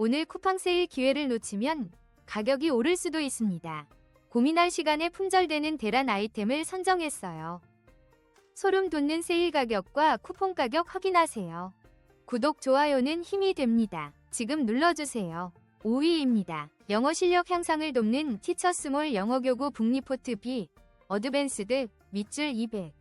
오늘 쿠팡 세일 기회를 놓치면 가격이 오를 수도 있습니다. 고민할 시간에 품절되는 대란 아이템을 선정했어요. 소름 돋는 세일 가격과 쿠폰 가격 확인하세요. 구독, 좋아요는 힘이 됩니다. 지금 눌러주세요. 5위입니다. 영어 실력 향상을 돕는 티처스몰 영어교구 북리포트 B 어드밴스드 밑줄 200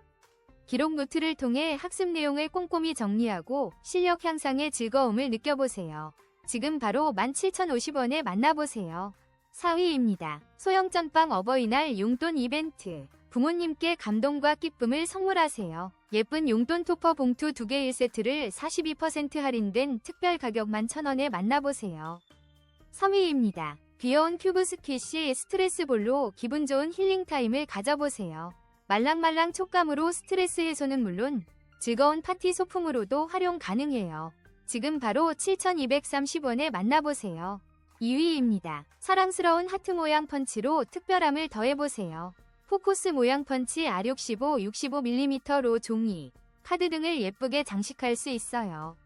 기록 노트를 통해 학습 내용을 꼼꼼히 정리하고 실력 향상의 즐거움을 느껴보세요. 지금 바로 17,050원에 만나보세요. 4위입니다. 소형전빵 어버이날 용돈 이벤트. 부모님께 감동과 기쁨을 선물하세요. 예쁜 용돈 토퍼 봉투 2개 1세트를 42% 할인된 특별 가격 11,000원에 만나보세요. 3위입니다. 귀여운 큐브 스퀴시 스트레스 볼로 기분 좋은 힐링 타임을 가져보세요. 말랑말랑 촉감으로 스트레스 해소는 물론 즐거운 파티 소품으로도 활용 가능해요. 지금 바로 7,230원에 만나보세요. 2위입니다. 사랑스러운 하트 모양 펀치로 특별함을 더해보세요. 포커스 모양 펀치 R65 65mm로 종이, 카드 등을 예쁘게 장식할 수 있어요.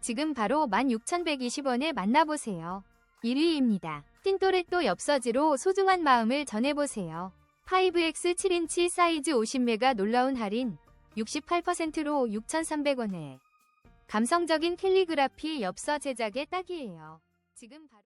지금 바로 16,120원에 만나보세요. 1위입니다. 틴토레또 엽서지로 소중한 마음을 전해보세요. 5X 7인치 사이즈 50메가 놀라운 할인 68%로 6,300원에 감성적인 캘리그라피 엽서 제작에 딱이에요. 지금 바로